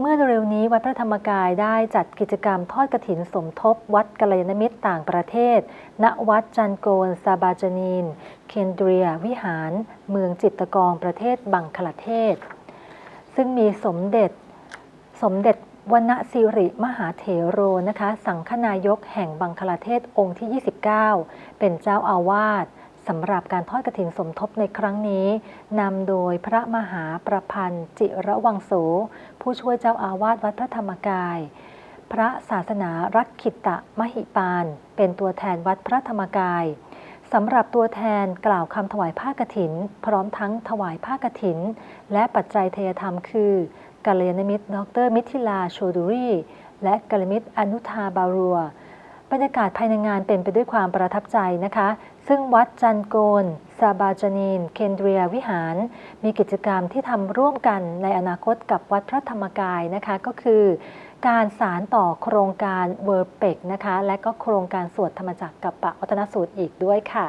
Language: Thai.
เมื่อเร็วๆนี้วัดพระธรรมกายได้จัดกิจกรรมทอดกฐินสมทบ วัดกัลยาณมิตรต่างประเทศ ณ วัดจันโกนซาบาจานีน เคนเดรีย วิหาร เมืองจิตตกองประเทศบังคลาเทศ ซึ่งมีสมเด็จ สมเด็จวณสิริมหาเถโรนะคะ สังฆนายกแห่งบังคลาเทศองค์ที่ 29 เป็นเจ้าอาวาส สำหรับการทอดกฐินสมทบในครั้งนี้นำโดยพระมหาประพันธ์ จิระวังโสผู้ช่วยเจ้าอาวาสวัดพระธรรมกาย พระศาสนารักขิตะมหิปาน เป็นตัวแทนวัดพระธรรมกายสำหรับตัวแทนกล่าวคำถวายผ้ากฐิน พร้อมทั้งถวายผ้ากฐิน และปัจจัยเทยธรรมคือกัลยาณมิตรดรมิถิลาโชดุรีและกัลยาณมิตรอนุทาบารัว บรรยากาศภายในงานเป็นไปด้วยความประทับใจนะคะ ซึ่งวัดจันโกนซาบาจานีน เคนเดรียวิหาร มีกิจกรรมที่ทำร่วมกันในอนาคตกับวัดพระธรรมกายนะคะ ก็คือการสารต่อโครงการเวอร์เปกนะคะ และก็โครงการสวดธรรมจักรกับปะวัฒนสูตรอีกด้วยค่ะ